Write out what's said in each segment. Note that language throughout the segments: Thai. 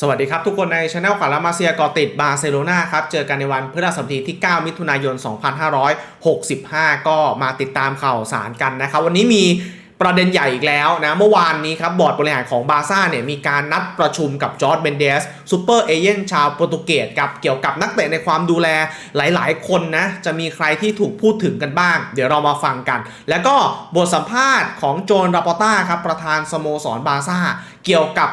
สวัสดีครับทุกคนในช anel ขวัญละมาเซียกอติดบาร์เซโลนาครับ เจอกันในวันพฤหัสบดีที่ 9 มิถุนายน 2565 ก็มาติดตามข่าวสารกันนะครับ วันนี้มีประเด็นใหญ่อีกแล้วนะ เมื่อวานนี้ครับ บอร์ดบริหารของบาร์ซ่าเนี่ย มีการนัดประชุมกับจอร์ดเบนเดสซูเปอร์เอเจนชาวโปรตุเกสกับเกี่ยวกับนักเตะในความดูแลหลาย ๆ คนนะ จะมีใครที่ถูกพูดถึงกันบ้าง เดี๋ยวเรามาฟังกัน แล้วก็บทสัมภาษณ์ของโจนราปอต้าครับประธานสโมสรบาร์ซ่าเกี่ยวกับ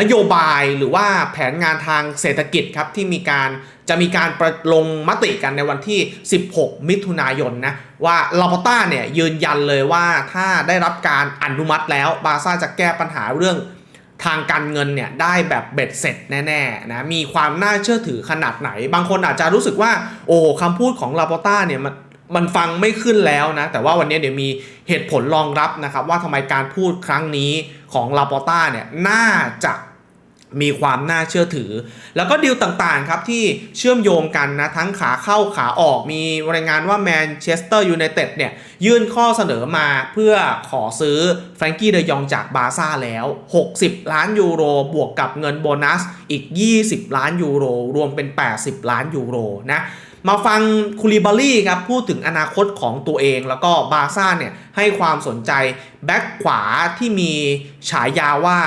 นโยบายหรือว่าแผนงานทางเศรษฐกิจครับที่มีการจะมีการประลงมติกันในวันที่ 16 มิถุนายนนะว่าลาปอต้าเนี่ยยืนยันเลยว่าถ้าได้รับการอนุมัติแล้วบาซ่าจะแก้ปัญหาเรื่องทางการเงินเนี่ยได้แบบเบ็ดเสร็จแน่ๆนะมีความน่าเชื่อถือขนาดไหน บางคนอาจจะรู้สึกว่าโอ้คำพูดของลาปอต้าเนี่ยมัน มันฟังไม่ขึ้นแล้วนะ แต่ว่าวันนี้เดี๋ยวมีเหตุผลรองรับนะครับ ว่าทำไมการพูดครั้งนี้ของลาปอต้าเนี่ยน่าจะมีความน่าเชื่อถือ แล้วก็ดีลต่างๆครับที่เชื่อมโยงกันนะ ทั้งขาเข้าขาออกมีรายงานว่าแมนเชสเตอร์ยูไนเต็ดเนี่ย ยื่นข้อเสนอมาเพื่อขอซื้อแฟรงกี้เดยองจากบาซ่าแล้ว 60 ล้านยูโร บวกกับเงินโบนัสอีก 20 ล้านยูโร รวมเป็น 80 ล้านยูโรนะ มาฟังคูลิบาลี่ครับพูดถึงอนาคตของตัวเอง แล้วก็บาซ่าเนี่ยให้ความสนใจแบ็คขวาที่มีฉายาว่า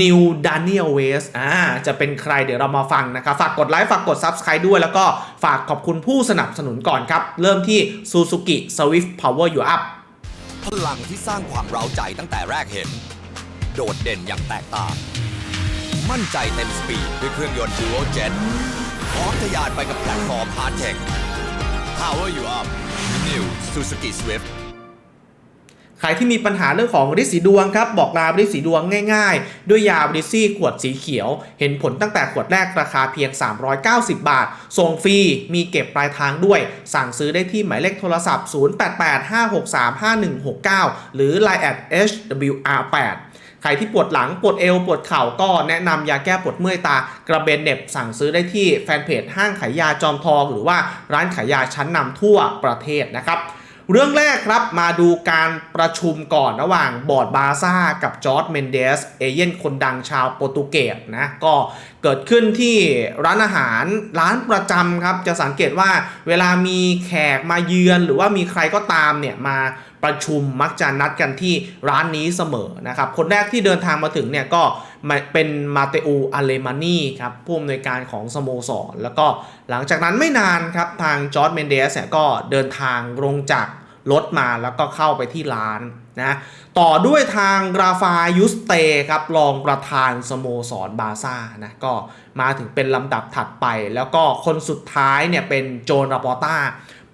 New Daniel West อ่าจะเป็นใครเดี๋ยวเรามาฟังนะครับ ฝากกดไลค์ ฝากกด Subscribe ด้วย แล้วก็ฝากขอบคุณผู้สนับสนุนก่อนครับ เริ่มที่ Suzuki Swift Power You Up พลังที่สร้างความเร้าใจตั้งแต่แรกเห็น โดดเด่นอย่างแตกต่าง มั่นใจเต็มสปีดด้วยเครื่องยนต์ Duo Jet พร้อมทะยานไปกับแพลตฟอร์ม Hard Tech Power You Up New Suzuki Swift ใครที่มีปัญหาเรื่องของฤทธิ์สีดวงครับ บอกลาฤทธิ์สีดวงง่ายๆ ด้วยยาบริซี่ขวดสีเขียว เห็นผลตั้งแต่ขวดแรกราคาเพียง 390 บาท ส่งฟรี มีเก็บปลายทางด้วย สั่งซื้อได้ที่หมายเลขโทรศัพท์ 0885635169 หรือ Line at HWR8 ใครที่ปวดหลังปวดเอวปวดเข่าก็แนะนำยาแก้ปวดเมื่อยตากระเบนเน็บสั่งซื้อได้ที่แฟนเพจห้างขายยาจอมทอง หรือว่าร้านขายยาชั้นนำทั่วประเทศนะครับเรื่องแรกครับมาดูการประชุมก่อนระหว่างบอร์ดบาซ่ากับจอร์ดเมนเดสเอเย่นคนดังชาวโปรตุเกสนะก็เกิดขึ้นที่ร้านอาหารร้านประจำครับ จะสังเกตว่าเวลามีแขกมาเยือนหรือว่ามีใครก็ตามเนี่ยมา ประชุมมักจะนัดกันที่ร้านนี้เสมอนะครับ คนแรกที่เดินทางมาถึงเนี่ยก็เป็นมาเตอูอาเลมานีครับผู้อำนวยการของสโมสร แล้วก็หลังจากนั้นไม่นานครับทางจอร์ดเมนเดสก็เดินทางลงจากรถมาแล้วก็เข้าไปที่ร้านนะต่อด้วยทางราฟายุสเตครับรองประธานสโมสรบาซ่านะก็มาถึงเป็นลำดับถัดไป แล้วก็คนสุดท้ายเนี่ยเป็นโจนราปอต้า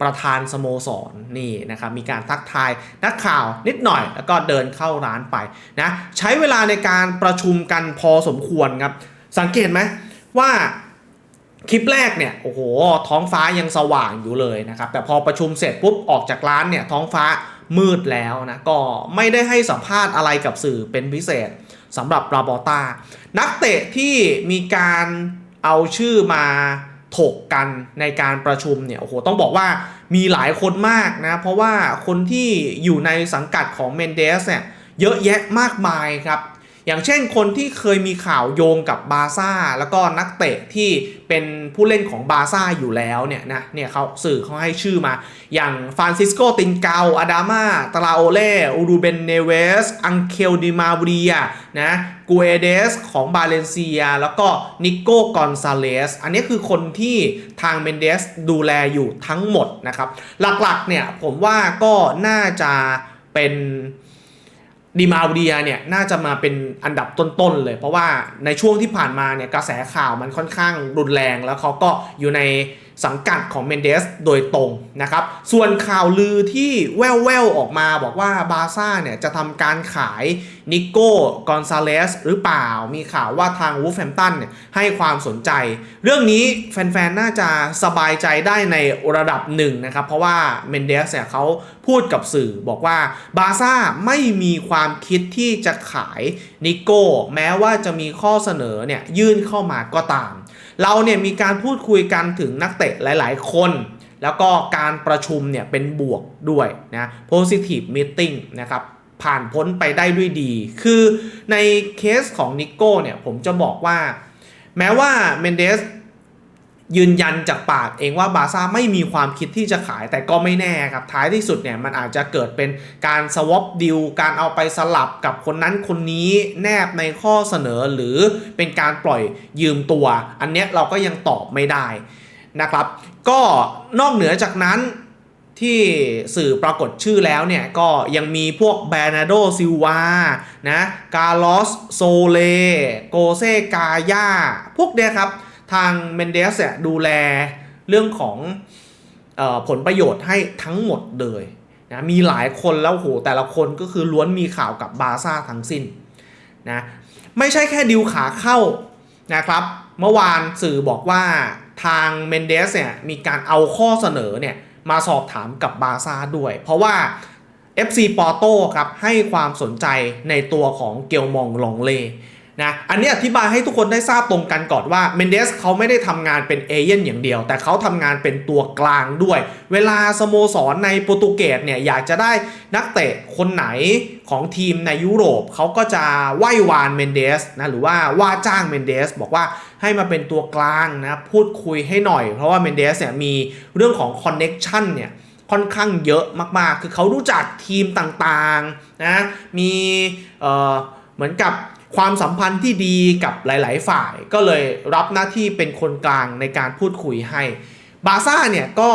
ประธานสโมสรนนี่นะครับมีการทักทายนักข่าวนิดหน่อย แล้วก็เดินเข้าร้านไปนะใช้เวลาในการประชุมกันพอสมควรครับ สังเกตไหมว่าคลิปแรกเนี่ยโอ้โหท้องฟ้ายังสว่างอยู่เลยนะครับแต่พอประชุมเสร็จปุ๊บออกจากร้านเนี่ยท้องฟ้ามืดแล้วนะก็ไม่ได้ให้สัมภาษณ์อะไรกับสื่อเป็นพิเศษสำหรับราบอต้านักเตะที่มีการเอาชื่อมา ถกกันในการประชุมเนี่ยโอ้โหต้องบอกว่ามีหลายคนมากนะ เพราะว่าคนที่อยู่ในสังกัดของเมนเดสเนี่ยเยอะแยะมากมายครับ อย่างเช่นคนที่เคยมีข่าวโยงกับบาซ่าแล้วก็นักเตะที่เป็นผู้เล่นของบาซ่าอยู่แล้วเนี่ยนะเนี่ยเขาสื่อเขาให้ชื่อมา อย่างฟรานซิสโกตินเกาอาดามาตราโอเล่อูรูเบนเนเวส อังเคลดิมาเรียนะกูเอเดสของบาเลนเซีย แล้วก็นิโก้กอนซาเลส อันนี้คือคนที่ทางเมนเดสดูแลอยู่ทั้งหมดนะครับ หลักๆเนี่ยผมว่าก็น่าจะเป็น ดีมาเดียเนี่ยน่าจะมาเป็นอันดับต้นๆเลย เพราะว่าในช่วงที่ผ่านมาเนี่ยกระแสข่าวมันค่อนข้างรุนแรงแล้วเขาก็อยู่ในสังกัดของเมนเดสโดยตรงนะครับ ส่วนข่าวลือที่แว่วๆออกมาบอกว่าบาร์ซ่าเนี่ยจะทำการขายนิโก้กอนซาเลสหรือเปล่า มีข่าวว่าทางวูฟแฮมตันเนี่ยให้ความสนใจ เรื่องนี้แฟนๆ น่าจะสบายใจได้ในระดับหนึ่งนะครับ เพราะว่าเมนเดสเนี่ยเขาพูดกับสื่อบอกว่าบาร์ซ่าไม่มีความคิดที่จะขายนิโก้แม้ว่าจะมีข้อเสนอเนี่ยยื่นเข้ามาก็ตาม เราเนี่ยมีการพูดคุยกันถึงนักเตะหลาย ๆ คน แล้วก็การประชุมเนี่ยเป็นบวกด้วยนะ positive meeting นะครับผ่านพ้นไปได้ด้วยดี คือในเคสของนิโก้เนี่ยผมจะบอกว่า แม้ว่าเมนเดส ยืนยันจากปากเองว่าบาซ่าไม่มีความคิดที่จะขายแต่ก็ไม่แน่ครับ ท้ายที่สุดเนี่ยมันอาจจะเกิดเป็นการสวอปดิวการเอาไปสลับกับคนนั้นคนนี้แนบในข้อเสนอหรือเป็นการปล่อยยืมตัว อันเนี้ยเราก็ยังตอบไม่ได้นะครับ ก็นอกเหนือจากนั้นที่สื่อปรากฏชื่อแล้วเนี่ย ก็ยังมีพวกแบรนาโดซิลวานะกาลอสโซเลโกเซกาย่าพวกเนี้ยครับ ทางเมนเดสเนี่ยดูแลเรื่องของออผลประโยชน์ให้ทั้งหมดเลยนะมีหลายคนแล้วโหแต่ละคนก็คือล้วนมีข่าวกับบาซ่าทั้งสิ้นนะไม่ใช่แค่ดิวขาเข้านะครับเมื่อวานสื่อบอกว่าทางเมนเดสเนี่ยมีการเอาข้อเสนอเนี่ยมาสอบถามกับบาซ่าด้วย เพราะว่า FC ปอโต้ครับให้ความสนใจในตัวของเกียวมองลองเล นะอันนี้อธิบายให้ทุกคนได้ทราบตรงกันก่อนว่าเมนเดสเขาไม่ได้ทำงานเป็นเอเย่นอย่างเดียว แต่เขาทำงานเป็นตัวกลางด้วย เวลาสโมสรในโปรตุเกสเนี่ยอยากจะได้นักเตะคนไหนของทีมในยุโรปเขาก็จะไหว้วานเมนเดสนะหรือว่าว่าจ้างเมนเดสบอกว่าให้มาเป็นตัวกลางนะพูดคุยให้หน่อย เพราะว่าเมนเดสเนี่ยมีเรื่องของคอนเน็กชันเนี่ยค่อนข้างเยอะมากๆ คือเขารู้จักทีมต่างๆนะมีเอ่อเหมือนกับ ความสัมพันธ์ที่ดีกับหลาย ๆ ฝ่าย ก็เลยรับหน้าที่เป็นคนกลางในการพูดคุยให้บาซ่าเนี่ยก็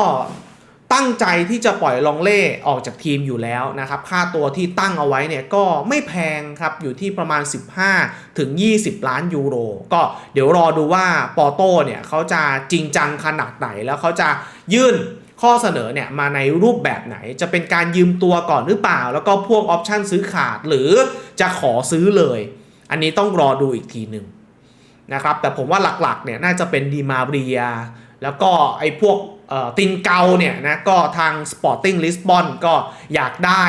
ตั้งใจที่จะปล่อยลองเล่ออกจากทีมอยู่แล้วนะครับ ค่าตัวที่ตั้งเอาไว้เนี่ยก็ไม่แพงครับ อยู่ที่ประมาณ 15 ถึง 20 ล้านยูโร ก็เดี๋ยวรอดูว่าปอโต้เนี่ยเขาจะจริงจังขนาดไหน แล้วเขาจะยื่นข้อเสนอเนี่ยมาในรูปแบบไหน จะเป็นการยืมตัวก่อนหรือเปล่า แล้วก็พ่วงออปชันซื้อขาดหรือจะขอซื้อเลย อันนี้ต้องรอดูอีกทีหนึ่งนะครับแต่ผมว่าหลักๆเนี่ยน่าจะเป็นดีมาเรีย แล้วก็ไอ้พวกตินเกาเนี่ยนะก็ทาง Sporting Lisbon ก็อยากได้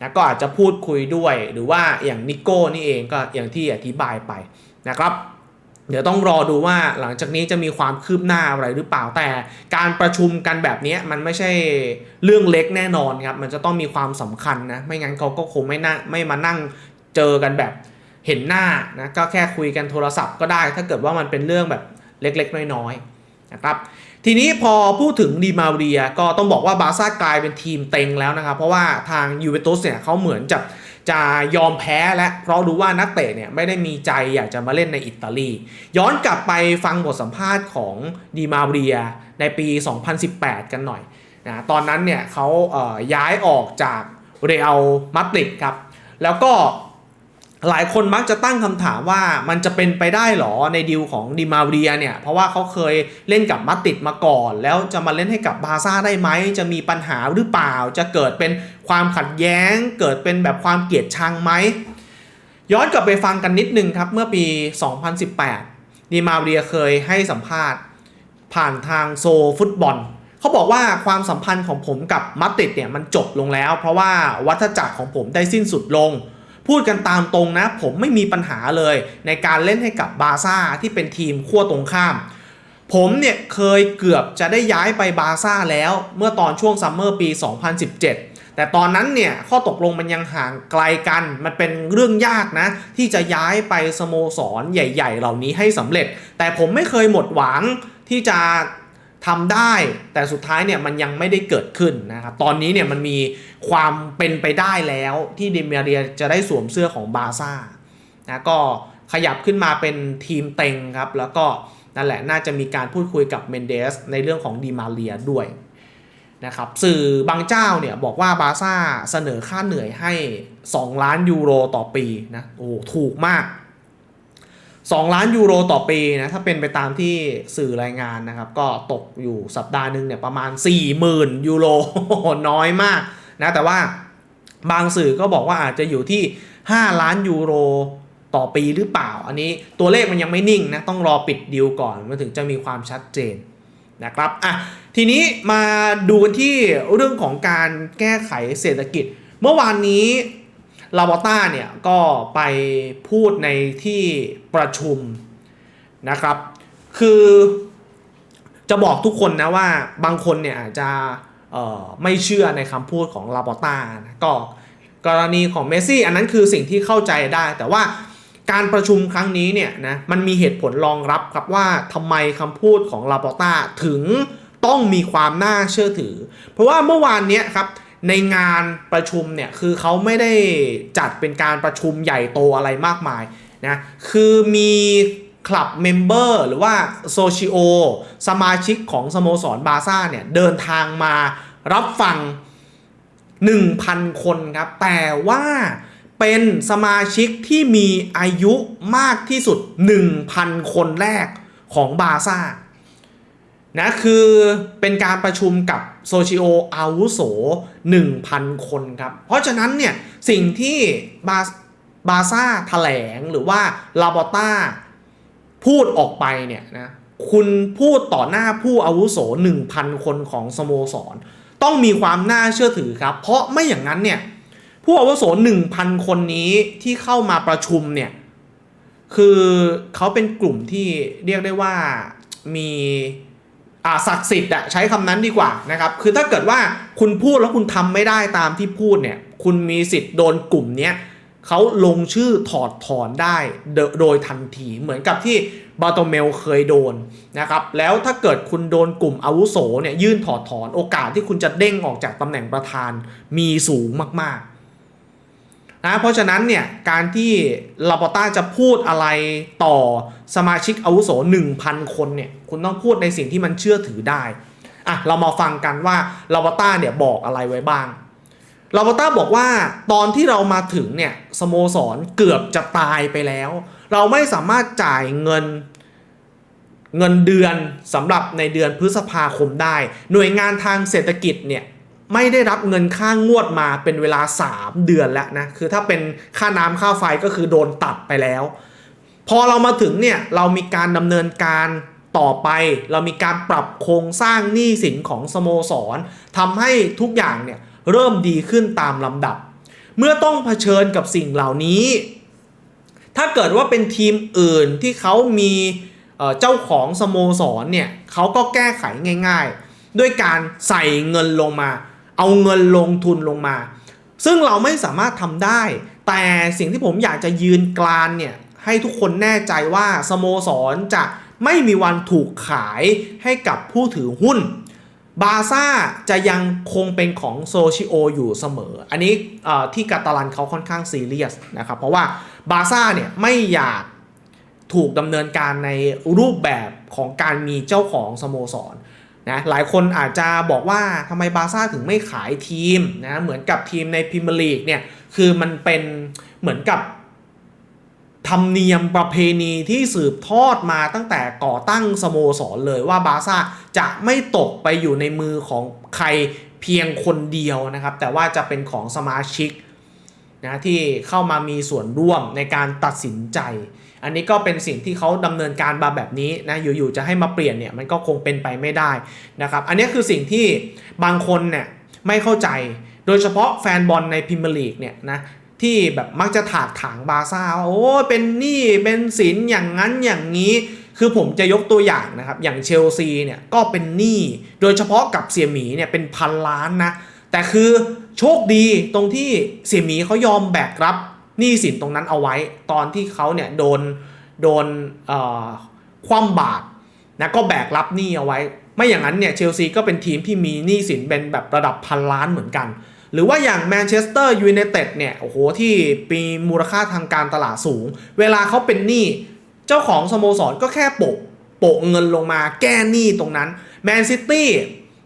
นะก็อาจจะพูดคุยด้วยหรือว่าอย่างนิโก้นี่เองก็อย่างที่อธิบายไปนะครับ เดี๋ยวต้องรอดูว่าหลังจากนี้จะมีความคืบหน้าอะไรหรือเปล่าแต่การประชุมกันแบบนี้มันไม่ใช่เรื่องเล็กแน่นอนครับมันจะต้องมีความสำคัญนะไม่งั้นเขาก็คงไม่น่าไม่มานั่งเจอกันแบบ เห็นหน้านะก็แค่คุยกันโทรศัพท์ก็ได้ ถ้าเกิดว่ามันเป็นเรื่องแบบเล็กๆ น้อยๆนะครับทีนี้พอพูดถึงดีมาเรียก็ต้องบอกว่าบาร์ซ่ากลายเป็นทีมเต็งแล้วนะครับ เพราะว่าทางยูเวนตุสเนี่ยเขาเหมือนจะจะยอมแพ้และเพราะรู้ว่านักเตะเนี่ยไม่ได้มีใจอยากจะมาเล่นในอิตาลี ย้อนกลับไปฟังบทสัมภาษณ์ของดีมาเรียในปี 2018 กันหน่อยนะตอนนั้นเนี่ยเขาเอ่อย้ายออกจากเรอัลมาดริดครับ แล้วก็ หลายคนมักจะตั้งคำถามว่ามันจะเป็นไปได้หรอในดีลของดิมาเรียเนี่ย เพราะว่าเขาเคยเล่นกับมาดริดมาก่อน แล้วจะมาเล่นให้กับบาซ่าได้ไหม จะมีปัญหาหรือเปล่า จะเกิดเป็นความขัดแย้ง เกิดเป็นแบบความเกลียดชังไหม ย้อนกลับไปฟังกันนิดนึงครับเมื่อปี 2018ดีมาเรียเคยให้สัมภาษณ์ ผ่านทางโซฟุตบอลเขาบอกว่าความสัมพันธ์ของผมกับมาดริดเนี่ยมันจบลงแล้ว เพราะว่าวัฏจักรของผมได้สิ้นสุดลง พูดกันตามตรงนะ ผมไม่มีปัญหาเลย ในการเล่นให้กับบาซ่าที่เป็นทีมขั้วตรงข้าม ผมเนี่ยเคยเกือบจะได้ย้ายไปบาซ่าแล้ว เมื่อตอนช่วงซัมเมอร์ปี 2017แต่ตอนนั้นเนี่ยข้อตกลงมันยังห่างไกลกัน มันเป็นเรื่องยากนะ ที่จะย้ายไปสโมสรใหญ่ ๆ เหล่านี้ให้สำเร็จ แต่ผมไม่เคยหมดหวังที่จะ ทำได้ แต่สุดท้ายเนี่ยมันยังไม่ได้เกิดขึ้นนะครับ ตอนนี้เนี่ยมันมีความเป็นไปได้แล้วที่เดเมียเรียจะได้สวมเสื้อของบาร์ซ่านะก็ขยับขึ้นมาเป็นทีมเต็งครับ แล้วก็นั่นแหละน่าจะมีการพูดคุยกับเมนเดสในเรื่องของดีมาเรียด้วยนะครับสื่อบางเจ้าเนี่ยบอกว่าบาร์ซ่าเสนอค่าเหนื่อยให้ 2 ล้านยูโรต่อปีนะโอ้ถูกมาก 2 ล้านยูโรต่อปีนะถ้าเป็นไปตามที่สื่อรายงานนะครับ ก็ตกอยู่สัปดาห์หนึ่งเนี่ยประมาณ 40,000 ยูโรน้อยมากนะแต่ว่าบางสื่อก็บอกว่าอาจจะอยู่ที่ 5 ล้านยูโรต่อปีหรือเปล่า อันนี้ตัวเลขมันยังไม่นิ่งนะต้องรอปิดดีลก่อนมันถึงจะมีความชัดเจนนะครับอะทีนี้มาดูกันที่เรื่องของการแก้ไขเศรษฐกิจ เมื่อวานนี้ ลาบอต้าเนี่ยก็ไปพูดในที่ประชุมนะครับ คือจะบอกทุกคนนะว่าบางคนเนี่ยอาจจะไม่เชื่อในคำพูดของลาบอต้านะก็กรณีของเมสซี่อันนั้นคือสิ่งที่เข้าใจได้ แต่ว่าการประชุมครั้งนี้เนี่ยนะมันมีเหตุผลรองรับครับว่าทำไมคำพูดของลาบอต้าถึงต้องมีความน่าเชื่อถือ เพราะว่าเมื่อวานเนี้ยครับ ในงานประชุมเนี่ยคือเขาไม่ได้จัดเป็นการประชุมใหญ่โตอะไรมากมายนะคือมีคลับเมมเบอร์หรือว่าโซชิโอสมาชิกของสโมสรบาซ่าเนี่ยเดินทางมารับฟัง 1,000 คนครับ แต่ว่าเป็นสมาชิกที่มีอายุมากที่สุด 1,000 คนแรกของบาซ่า นะคือเป็นการประชุมกับโซชิโออาวุโส 1,000 คนครับ เพราะฉะนั้นเนี่ยสิ่งที่บาบาซ่าแถลงหรือว่าลาบอต้าพูดออกไปเนี่ยนะคุณพูดต่อหน้าผู้อาวุโส 1,000 คนของสโมสร ต้องมีความน่าเชื่อถือครับ เพราะไม่อย่างนั้นเนี่ยผู้อาวุโส 1,000 คนนี้ที่เข้ามาประชุมเนี่ยคือเขาเป็นกลุ่มที่เรียกได้ว่ามี ศักดิ์สิทธิ์อะใช้คำนั้นดีกว่านะครับคือถ้าเกิดว่าคุณพูดแล้วคุณทำไม่ได้ตามที่พูดเนี่ยคุณมีสิทธิ์โดนกลุ่มเนี้ยเขาลงชื่อถอดถอนได้โดโดยทันทีเหมือนกับที่บาโตเมลเคยโดนนะครับแล้วถ้าเกิดคุณโดนกลุ่มอาวุโสเนี่ยยื่นถอดถอนโอกาสที่คุณจะเด้งออกจากตำแหน่งประธานมีสูงมากๆ นะเพราะฉะนั้นเนี่ยการที่ลาปอต้าจะพูดอะไรต่อสมาชิกอาวุโส 1,000 คนเนี่ยคุณต้องพูดในสิ่งที่มันเชื่อถือได้อะเรามาฟังกันว่าลาปอต้าเนี่ยบอกอะไรไว้บ้างลาปอต้าบอกว่าตอนที่เรามาถึงเนี่ยสโมสรเกือบจะตายไปแล้ว เราไม่สามารถจ่ายเงินเงินเดือนสำหรับในเดือนพฤษภาคมได้ หน่วยงานทางเศรษฐกิจเนี่ย ไม่ได้รับเงินค่างวดมาเป็นเวลา 3 เดือนแล้วนะ คือถ้าเป็นค่าน้ำค่าไฟก็คือโดนตัดไปแล้ว พอเรามาถึงเนี่ยเรามีการดำเนินการต่อไป เรามีการปรับโครงสร้างหนี้สินของสโมสรทำให้ทุกอย่างเนี่ยเริ่มดีขึ้นตามลำดับ เมื่อต้องเผชิญกับสิ่งเหล่านี้ ถ้าเกิดว่าเป็นทีมอื่นที่เขามีเอ่อเจ้าของสโมสรเนี่ยเขาก็แก้ไขง่าย ๆ ด้วยการใส่เงินลงมา เอาเงินลงทุนลงมา ซึ่งเราไม่สามารถทำได้ แต่สิ่งที่ผมอยากจะยืนกรานเนี่ยให้ทุกคนแน่ใจว่าสโมสรจะไม่มีวันถูกขายให้กับผู้ถือหุ้น บาซ่าจะยังคงเป็นของโซชิโออยู่เสมอ อันนี้ที่กาตาลันเขาค่อนข้างซีเรียสนะครับ เพราะว่าบาซ่าเนี่ยไม่อยากถูกดำเนินการในรูปแบบของการมีเจ้าของสโมสร นะหลายคนอาจจะบอกว่าทำไมบาซ่าถึงไม่ขายทีมนะเหมือนกับทีมในพรีเมียร์ลีกเนี่ยคือมันเป็นเหมือนกับธรรมเนียมประเพณีที่สืบทอดมาตั้งแต่ก่อตั้งสโมสรเลยว่าบาร์ซ่าจะไม่ตกไปอยู่ในมือของใครเพียงคนเดียวนะครับ แต่ว่าจะเป็นของสมาชิกนะที่เข้ามามีส่วนร่วมในการตัดสินใจ อันนี้ก็เป็นสิ่งที่เขาดำเนินการมาแบบนี้นะอยู่ๆจะให้มาเปลี่ยนเนี่ยมันก็คงเป็นไปไม่ได้นะครับอันนี้คือสิ่งที่บางคนเนี่ยไม่เข้าใจ โดยเฉพาะแฟนบอลในพรีเมียร์ลีกเนี่ยนะที่แบบมักจะถากถางบาซ่าว่าโอ้เป็นหนี้เป็นสินอย่างนั้นอย่างนี้ คือผมจะยกตัวอย่างนะครับ อย่างเชลซีเนี่ยก็เป็นหนี้โดยเฉพาะกับเสี่ยหมีเนี่ยเป็นพันล้านนะแต่คือโชคดีตรงที่เสี่ยหมีเขายอมแบกรับ หนี้สินตรงนั้นเอาไว้ ตอนที่เขาเนี่ยโดนโดนคว่ำบาตรนะก็แบกรับหนี้เอาไว้ ไม่อย่างนั้นเนี่ยเชลซีก็เป็นทีมที่มีหนี้สินเป็นแบบระดับพันล้านเหมือนกัน หรือว่าอย่างแมนเชสเตอร์ยูไนเต็ดเนี่ยโอ้โหที่มีมูลค่าทางการตลาดสูง เวลาเขาเป็นหนี้เจ้าของสโมสรก็แค่โปะโปะเงินลงมาแก้หนี้ตรงนั้นแมนซิตี้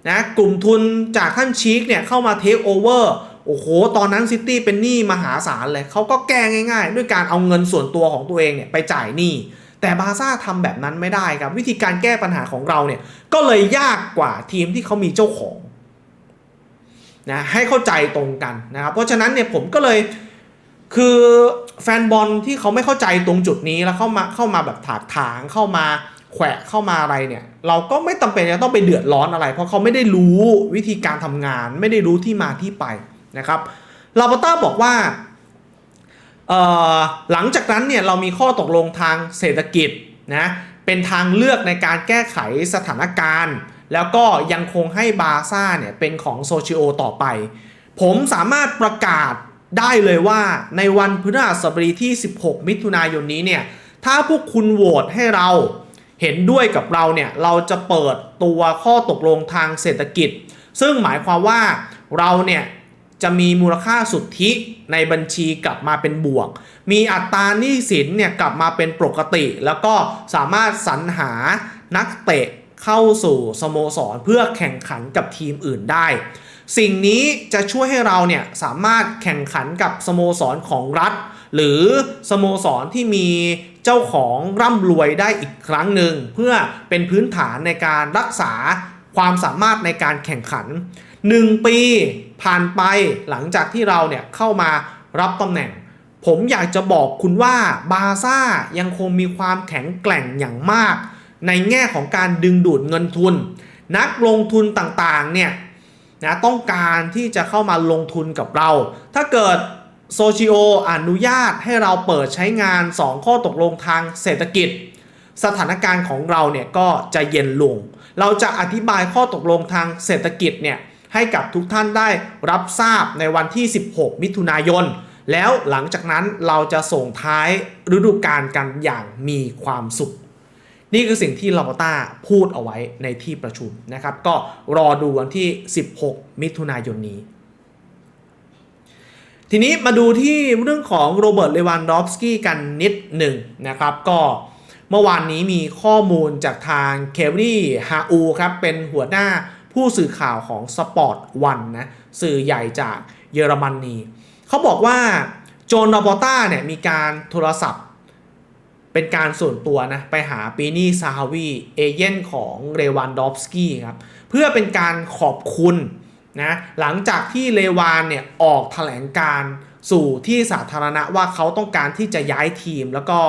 นะกลุ่มทุนจากท่านชีคเนี่ยเข้ามาเทคโอเวอร์ โอ้โห ตอนนั้นซิตี้เป็นหนี้มหาศาลเลยเขาก็แก้ง่าย ๆ ด้วยการเอาเงินส่วนตัวของตัวเองเนี่ยไปจ่ายหนี้แต่บาซ่าทำแบบนั้นไม่ได้ครับ วิธีการแก้ปัญหาของเราเนี่ยก็เลยยากกว่าทีมที่เขามีเจ้าของนะให้เข้าใจตรงกันนะครับเพราะฉะนั้นเนี่ยผมก็เลยคือแฟนบอลที่เขาไม่เข้าใจตรงจุดนี้แล้วเข้ามาเข้ามาแบบถากถางเข้ามาแขวะเข้ามาอะไรเนี่ยเราก็ไม่จำเป็นจะต้องไปเดือดร้อนอะไร เพราะเขาไม่ได้รู้วิธีการทำงาน ไม่ได้รู้ที่มาที่ไป นะครับลาปต้าบอกว่าหลังจากนั้นเนี่ยเรามีข้อตกลงทางเศรษฐกิจนะเป็นทางเลือกในการแก้ไขสถานการณ์ แล้วก็ยังคงให้บาร์ซ่าเนี่ยเป็นของโซชิโอต่อไป ผมสามารถประกาศได้เลยว่าในวันพฤหัสบดีที่ 16 มิถุนายนนี้เนี่ยถ้าพวกคุณโหวตให้เราเห็นด้วยกับเราเนี่ยเราจะเปิดตัวข้อตกลงทางเศรษฐกิจ ซึ่งหมายความว่าเราเนี่ย จะมีมูลค่าสุทธิในบัญชีกลับมาเป็นบวก มีอัตราหนี้สินเนี่ยกลับมาเป็นปกติ แล้วก็สามารถสรรหานักเตะเข้าสู่สโมสรเพื่อแข่งขันกับทีมอื่นได้ สิ่งนี้จะช่วยให้เราเนี่ยสามารถแข่งขันกับสโมสรของรัฐ หรือสโมสรที่มีเจ้าของร่ำรวยได้อีกครั้งหนึ่งเพื่อเป็นพื้นฐานในการรักษาความสามารถในการแข่งขัน 1 ปีผ่านไปหลังจากที่เราเนี่ยเข้ามารับตำแหน่ง ผมอยากจะบอกคุณว่าบาซ่ายังคงมีความแข็งแกร่งอย่างมาก ในแง่ของการดึงดูดเงินทุน นักลงทุนต่างๆเนี่ยนะต้องการที่จะเข้ามาลงทุนกับเรา ถ้าเกิดโซชิโออนุญาตให้เราเปิดใช้งาน 2 ข้อตกลงทางเศรษฐกิจ สถานการณ์ของเราเนี่ยก็จะเย็นลง เราจะอธิบายข้อตกลงทางเศรษฐกิจเนี่ย ให้กับทุกท่านได้รับทราบในวันที่ 16 มิถุนายน แล้วหลังจากนั้นเราจะส่งท้ายฤดูกาลกันอย่างมีความสุข นี่คือสิ่งที่ลาปต้าพูดเอาไว้ในที่ประชุมนะครับ ก็รอดูวันที่ 16 มิถุนายนนี้ทีนี้มาดูที่เรื่องของโรเบิร์ต เลวันดอฟสกี้กันนิดหนึ่งนะครับ ก็เมื่อวานนี้มีข้อมูลจากทางเคลลี่ฮาอูครับ เป็นหัวหน้า ผู้สื่อข่าวของสปอร์ตวันนะสื่อใหญ่จากเยอรมนนีเขาบอกว่าโจนลาปต้าเนี่ยมีการโทรศัพท์ เป็นการส่วนตัวนะไปหาปีนี่ซาฮาวีเอเย่นของเรวันดอฟสกี้ครับเพื่อเป็นการขอบคุณนะหลังจากที่เลวานเนี่ยออกแถลงการสู่ที่สาธารณะว่าเขาต้องการที่จะย้ายทีม แล้วก็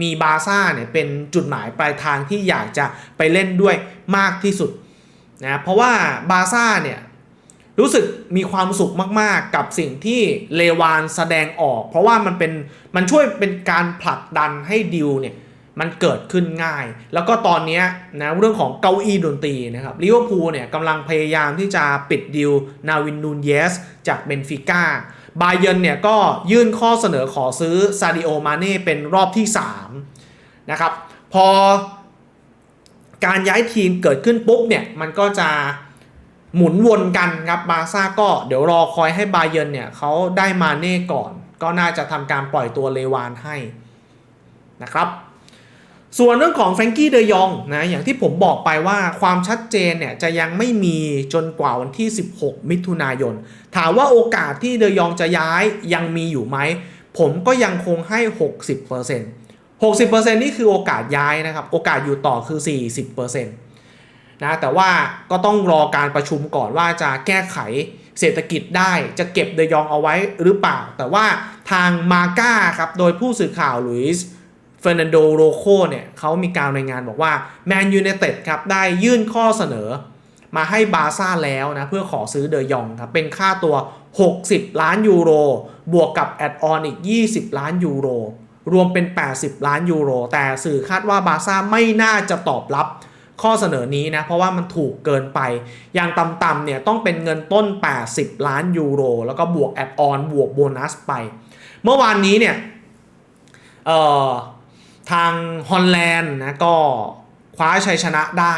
มีบาซ่าเนี่ยเป็นจุดหมายปลายทางที่อยากจะไปเล่นด้วยมากที่สุด นะเพราะว่าบาซ่าเนี่ยรู้สึกมีความสุขมากๆ กับสิ่งที่เลวานแสดงออก เพราะว่ามันเป็นมันช่วยเป็นการผลักดันให้ดิวเนี่ยมันเกิดขึ้นง่าย แล้วก็ตอนนี้นะเรื่องของเก้าอี้ดนตรีนะครับลิเวอร์พูลเนี่ยกำลังพยายามที่จะปิดดิวนาวินนูนเยสจากเบนฟิก้าบาเยนเนี่ยก็ยื่นข้อเสนอขอซื้อซาดิโอมาเน่เป็นรอบที่3นะครับพอ การย้ายทีมเกิดขึ้นปุ๊บเนี่ยมันก็จะหมุนวนกันครับบาซ่าก็เดี๋ยวรอคอยให้บาเยร์นเนี่ยเขาได้มาเน่ก่อน ก็น่าจะทำการปล่อยตัวเลวานให้นะครับส่วนเรื่องของแฟรงกี้เดยองนะอย่างที่ผมบอกไปว่าความชัดเจนเนี่ยจะยังไม่มีจนกว่าวันที่ 16 มิถุนายน ถามว่าโอกาสที่เดยองจะย้ายยังมีอยู่ไหม ผมก็ยังคงให้ 60% 60%นี่คือโอกาสย้ายนะครับ โอกาสอยู่ต่อคือ 40%นะแต่ว่าก็ต้องรอการประชุมก่อนว่าจะแก้ไขเศรษฐกิจได้จะเก็บเดยองเอาไว้หรือเปล่า แต่ว่าทางมาก้าครับโดยผู้สื่อข่าวลุยส์เฟอร์นันโดโรโคเนี่ยเขามีการรายงานบอกว่าแมนยู i นเต็ดครับได้ยื่นข้อเสนอ มาให้บาซ่าแล้วนะเพื่อขอซื้อเดยองครับเป็นค่าตัว 60 ล้านยูโร บวกกับแอดออนอีก 20 ล้านยูโร รวมเป็น 80 ล้านยูโร แต่สื่อคาดว่าบาร์ซ่าไม่น่าจะตอบรับข้อเสนอนี้นะ เพราะว่ามันถูกเกินไป อย่างต่ำๆเนี่ยต้องเป็นเงินต้น 80 ล้านยูโร แล้วก็บวกแอดออนบวกโบนัสไป เมื่อวานนี้เนี่ยทางฮอลแลนด์นะก็คว้าชัยชนะได้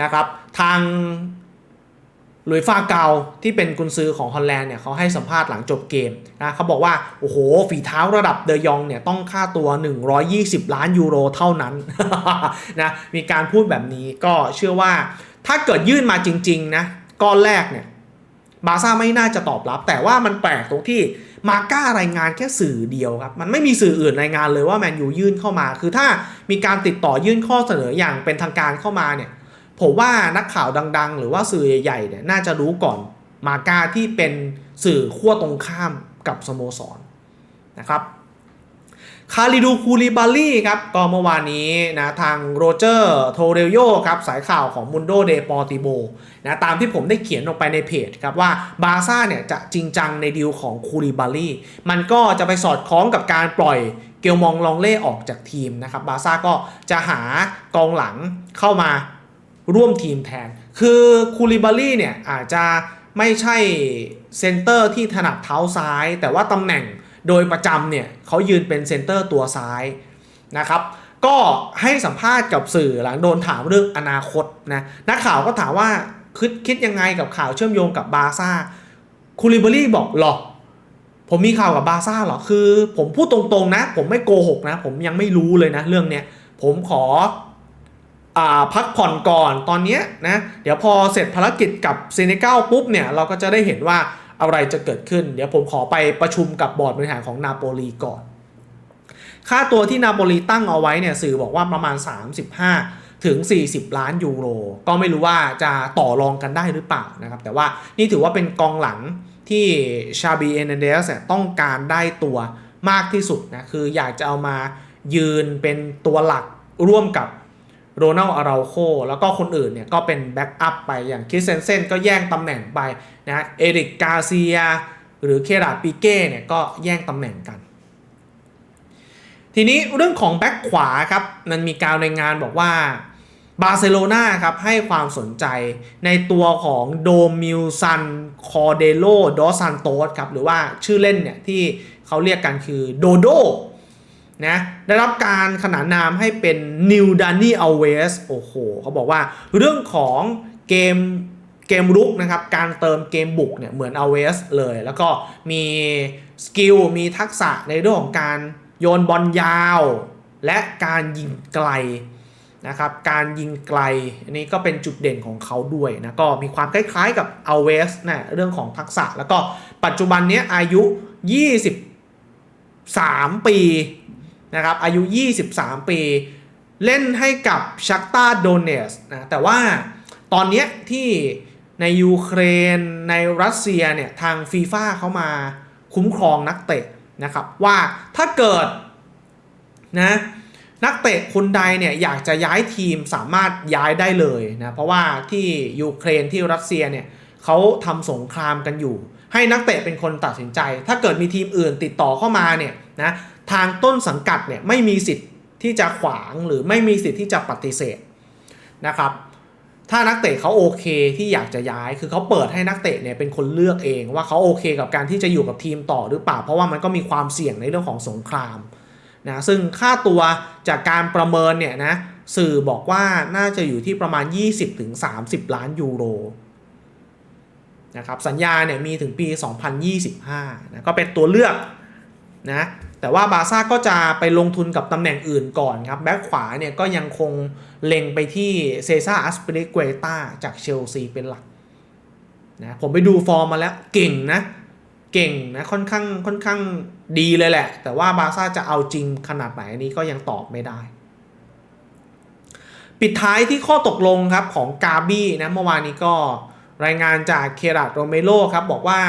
นะครับ ทาง ลุยฟาเกาที่เป็นกุนซือของฮอลแลนด์เนี่ยเขาให้สัมภาษณ์หลังจบเกมนะเขาบอกว่า โอ้โห ฝีเท้าระดับเดยองเนี่ยต้องค่าตัว 120 ล้านยูโรเท่านั้นนะมีการพูดแบบนี้ก็เชื่อว่าถ้าเกิดยื่นมาจริงๆนะก้อนแรกเนี่ยบาซ่าไม่น่าจะตอบรับ แต่ว่ามันแปลกตรงที่มาก้ารายงานแค่สื่อเดียวครับ มันไม่มีสื่ออื่นรายงานเลยว่าแมนยูยื่นเข้ามา คือถ้ามีการติดต่อยื่นข้อเสนออย่างเป็นทางการเข้ามาเนี่ย ผมว่านักข่าวดัง ๆ หรือว่าสื่อใหญ่ๆเนี่ยน่าจะรู้ก่อนมาก้าที่เป็นสื่อขั้วตรงข้ามกับสโมสรนะครับคาริดูคูลิบาลี่ครับก็เมื่อวานนี้นะทางโรเจอร์โทเรโยครับสายข่าวของมุนโดเดปอติโบนะตามที่ผมได้เขียนออกไปในเพจครับว่าบาซ่าเนี่ยจะจริงจังในดีลของคูลิบาลี่มันก็จะไปสอดคล้องกับการปล่อยเกลมองลองเล่ออกจากทีมนะครับบาซ่าก็จะหากองหลังเข้ามา ร่วมทีมแทน คือคูลิบาลี่เนี่ยอาจจะไม่ใช่เซนเตอร์ที่ถนัดเท้าซ้าย แต่ว่าตำแหน่งโดยประจำเนี่ยเขายืนเป็นเซนเตอร์ตัวซ้ายนะครับก็ให้สัมภาษณ์กับสื่อหลังโดนถามเรื่องอนาคตนะนักข่าวก็ถามว่าคิดคิดยังไงกับข่าวเชื่อมโยงกับบาซ่าคูลิเบอรี่บอกหรอผมมีข่าวกับบาซ่าหรอคือ ผมพูดตรงๆนะ ผมไม่โกหกนะ ผมยังไม่รู้เลยนะเรื่องเนี้ยผมขอ พักผ่อนก่อนตอนนี้นะเดี๋ยวพอเสร็จภารกิจกับเซเนกัลปุ๊บเนี่ยเราก็จะได้เห็นว่าอะไรจะเกิดขึ้น เดี๋ยวผมขอไปประชุมกับบอร์ดบริหารของนาโปลีก่อน ค่าตัวที่นาโปลีตั้งเอาไว้เนี่ยสื่อบอกว่าประมาณ 35 ถึง 40 ล้านยูโร ก็ไม่รู้ว่าจะต่อรองกันได้หรือเปล่านะครับ แต่ว่านี่ถือว่าเป็นกองหลังที่ชาบีเอเนเดสต้องการได้ตัวมากที่สุดนะคืออยากจะเอามายืนเป็นตัวหลักร่วมกับ โรนัลอาราโคแล้วก็คนอื่นเนี่ยก็เป็นแบ็กอัพไปอย่างคิสเซนเซนก็แย่งตำแหน่งไปนะเอริกกาเซีย หรือเคราปิเก้เนี่ยก็แย่งตำแหน่งกัน ทีนี้เรื่องของแบ็กขวาครับมันมีการรายงานบอกว่าบาร์เซโลนาครับให้ความสนใจในตัวของโดมิลซันคอเดโลดอซันโตสครับหรือว่าชื่อเล่นเนี่ยที่เขาเรียกกันคือโดโด นะได้รับการขนานนามให้เป็นนิวดานี่อัลเวสโอ้โหเขาบอกว่าเรื่องของเกมเกมรุกนะครับ การเติมเกมบุกเนี่ยเหมือนอัลเวสเลย แล้วก็มีสกิลมีทักษะในเรื่องของการโยนบอลยาว และการยิงไกลนะครับการยิงไกลอันนี้ก็เป็นจุดเด่นของเขาด้วยนะก็มีความคล้ายๆกับอเวสนะเรื่องของทักษะ แล้วก็ปัจจุบันนี้อายุ 23 ปี นะครับอายุ 23 ปี เล่นให้กับชักตาโดเนสนะแต่ว่าตอนนี้ที่ในยูเครนในรัสเซียเนี่ยทางฟีฟ่าเขามาคุ้มครองนักเตะนะครับว่าถ้าเกิดนะนักเตะคนใดเนี่ยอยากจะย้ายทีมสามารถย้ายได้เลยนะเพราะว่าที่ยูเครนที่รัสเซียเนี่ยเขาทำสงครามกันอยู่ ให้นักเตะเป็นคนตัดสินใจ ถ้าเกิดมีทีมอื่นติดต่อเข้ามาเนี่ยนะทางต้นสังกัดเนี่ยไม่มีสิทธิ์ที่จะขวางหรือไม่มีสิทธิ์ที่จะปฏิเสธนะครับถ้านักเตะเขาโอเคที่อยากจะย้าย คือเขาเปิดให้นักเตะเนี่ยเป็นคนเลือกเองว่าเขาโอเคกับการที่จะอยู่กับทีมต่อหรือเปล่า เพราะว่ามันก็มีความเสี่ยงในเรื่องของสงครามนะซึ่งค่าตัวจากการประเมินเนี่ยนะสื่อบอกว่าน่าจะอยู่ที่ประมาณ 20-30 ล้านยูโร นะครับสัญญาเนี่ยมีถึงปี 2025นะก็เป็นตัวเลือกนะแต่ว่าบาซ่าก็จะไปลงทุนกับตำแหน่งอื่นก่อนครับ แบ็คขวาเนี่ยก็ยังคงเล็งไปที่เซซ่าอัสเปริเกตาจากเชลซีเป็นหลักนะผมไปดูฟอร์มมาแล้วเก่งนะ เก่งนะค่อนข้างค่อนข้างดีเลยแหละ แต่ว่าบาซ่าจะเอาจริงขนาดไหนอันนี้ก็ยังตอบไม่ได้ ปิดท้ายที่ข้อตกลงครับของกาบี้นะเมื่อวานนี้ก็ รายงานจากเคราดโรเมโรครับบอกว่า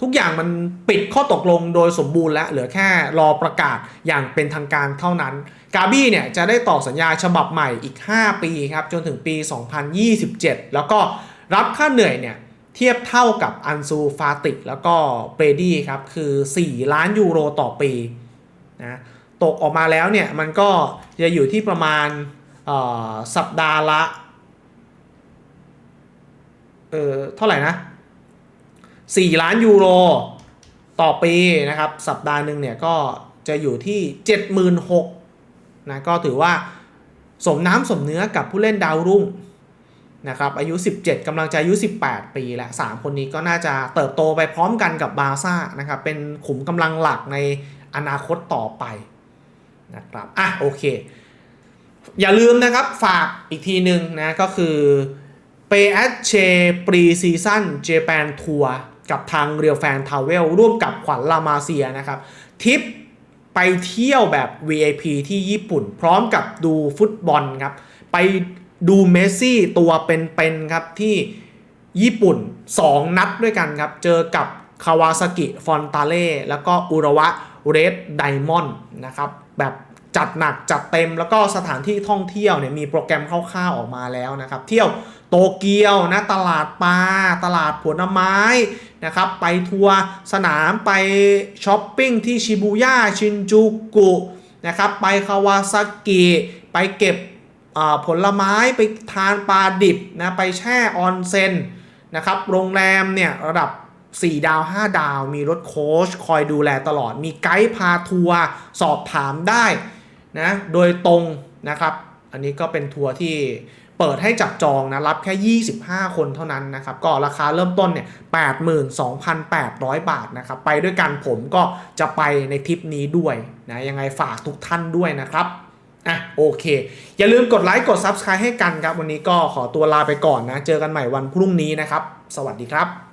ทุกอย่างมันปิดข้อตกลงโดยสมบูรณ์แล้ว เหลือแค่รอประกาศอย่างเป็นทางการเท่านั้น กาบี้เนี่ยจะได้ต่อสัญญาฉบับใหม่อีก 5 ปีครับ จนถึงปี 2027 แล้วก็รับค่าเหนื่อยเนี่ยเทียบเท่ากับอันซูฟาติกแล้วก็เปรดี้ครับ คือ 4 ล้านยูโรต่อปีนะตกออกมาแล้วเนี่ยมันก็จะอยู่ที่ประมาณสัปดาห์ละ เออเท่าไหร่นะ 4 ล้านยูโรต่อปีนะครับ สัปดาห์หนึ่งเนี่ยก็จะอยู่ที่ 76,000นะก็ถือว่าสมน้ำสมเนื้อกับผู้เล่นดาวรุ่งนะครับอายุ 17กำลังจะอายุ 18 ปีและ 3 คนนี้ก็น่าจะเติบโตไปพร้อมกันกับบาซ่านะครับเป็นขุมกำลังหลักในอนาคตต่อไปนะครับอะโอเค อย่าลืมนะครับฝากอีกทีหนึ่งนะก็คือ p a y a t c h e Pre Season Japan Tour กับทางเรียวแฟนทาวเวลร่วมกับขวัญลามาเซียนะครับทริปไปเที่ยวแบบ VIP ที่ญี่ปุ่น พร้อมกับดูฟุตบอลครับ ไปดูเมสซี่ตัวเป็นๆครับที่ญี่ปุ่น 2 นัดด้วยกันครับ เจอกับคาวาซากิฟอนตาเล่แล้วก็อุระวะเรดไดมอนด์นะครับแบบ จัดหนักจัดเต็มแล้วก็สถานที่ท่องเที่ยวเนี่ยมีโปรแกรมคร่าวๆออกมาแล้วนะครับ เที่ยวโตเกียวนะตลาดปลาตลาดผลไม้นะครับไปทัวร์สนามไปช้อปปิ้งที่ชิบูย่าชินจูกุนะครับไปคาวาซากิไปเก็บผลไม้ไปทานปลาดิบนะไปแช่ออนเซ็นนะครับโรงแรมเนี่ยระดับ 4 ดาว 5 ดาว มีรถโค้ชคอยดูแลตลอด มีไกด์พาทัวร์สอบถามได้ นะโดยตรงนะครับ อันนี้ก็เป็นทัวร์ที่เปิดให้จับจองนะรับแค่ 25 คนเท่านั้นนะครับ ก็ราคาเริ่มต้นเนี่ย 82,800 บาทนะครับ ไปด้วยกันผมก็จะไปในทริปนี้ด้วยนะยังไงฝากทุกท่านด้วยนะครับอะโอเค อย่าลืมกดไลค์กด Subscribe ให้กันครับ วันนี้ก็ขอตัวลาไปก่อนนะ เจอกันใหม่วันพรุ่งนี้นะครับ สวัสดีครับ